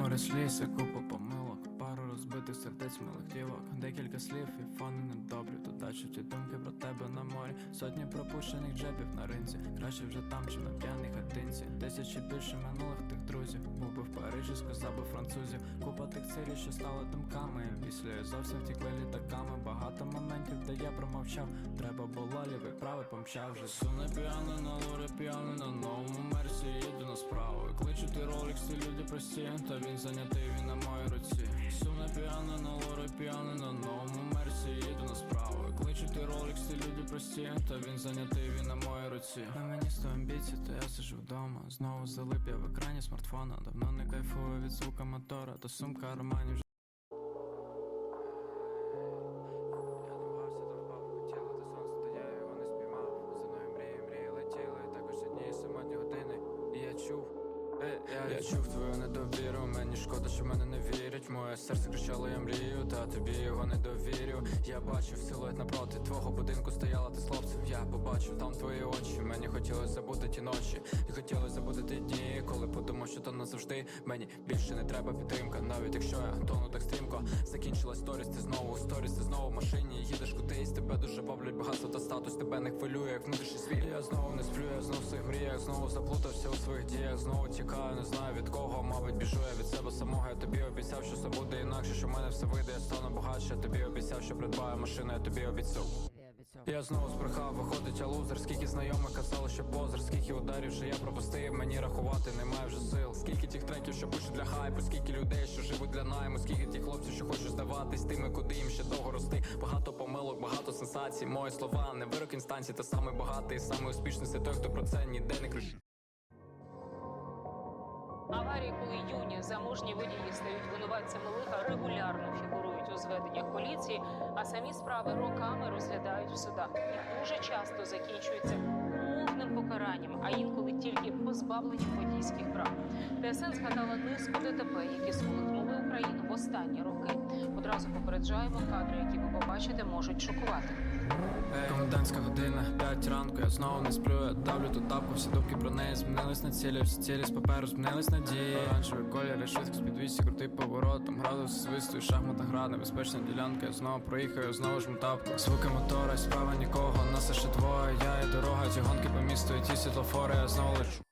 Море і купа помилок, пару розбитих сердець милих дівок, декілька слів і фани недобрі. Додачу ті думки про тебе на морі. Сотні пропущених джебів на ринці. Краще вже там, чи на п'яній хатинці. Тисячі більше минулих тих друзів. Був би в Парижі, сказав би французів. Купа тих цирів, що стали думками. І Після зовсім втікли літаками. Багато моментів, де я промовчав. Треба було лівий правий помчав вже. Суне п'яний на лорі, п'яний прості. Та він зайнятий, він на моїй руці. Сумне п'яний на лорі, п'яний на новому мерсі. Їду на справу. І кличу ти люди прості. Та він зайнятий, він на моїй руці. На мені сто амбіцій, то я сижу вдома. Знову залип я в екрані смартфона. Давно не кайфую від звука мотора, та сумка романів я, чув твою недовіру. Мені шкода, що мене не вірять. Моє серце кричало, я мрію, та тобі його не довірю. Я бачив силует напроти твого будинку стояла ти з хлопцем. Я побачив там твої очі. Мені хотілося забути ті ночі. І хотілося забути ті дні, коли подумав, що то назавжди. Мені більше не треба підтримка, навіть якщо я тону так стрімко. Закінчилась сторіс, ти знову сторіс, ти знову в машині. Їдеш кудись, тебе дуже бавлять багатство та статус. Тебе не хвилює, як внутрішній світ. Я знову не сплю, я знову в своїх мріях, знову заплутався у своїх діях, знову тікаю, не знаю від кого. Мабуть, біжу я від себе самого. Я тобі обіцяв, що все буде інакше, що в мене все вийде, я стану багатше. Я тобі обіцяв, що придбаю машину, я тобі обіцяв. Я знову збрехав, виходить, я лузер. Скільки знайомих казали, що позер, скільки ударів, що я пропустив, мені рахувати немає вже сил. Скільки тих треків, що пишуть для хайпу, скільки людей, що живуть для найму, скільки тих хлопців, що хочуть здаватись тими, куди їм ще довго рости. Багато помилок, багато сенсацій. Мої слова не вирок інстанції, та самий багатий, самий успішний це той, хто про це ніде не кричить. Аварії, коли юні заможні водії стають винуватцями лиха, регулярно фігурують у зведеннях поліції, а самі справи роками розглядають в судах і дуже часто закінчуються умовним покаранням, а інколи тільки позбавленням водійських прав. ТСН згадала низку ДТП, які сколихнули Україну в останні роки. Одразу попереджаємо кадри, які ви побачите, можуть шокувати. Комендантська година, 5 ранку, я знову не сплю, я давлю ту тапку, всі думки про неї змінились на цілі, всі цілі з паперу змінились надії. Оранжевий колір, швидко з підвісі, крутий поворот, там градус свисту шахмата гра, небезпечна ділянка, я знову проїхаю, я знову жму тапку. Звуки мотора, справа нікого, нас ще двоє, я і дорога, ці гонки по місту, і ті світлофори, я знову лечу.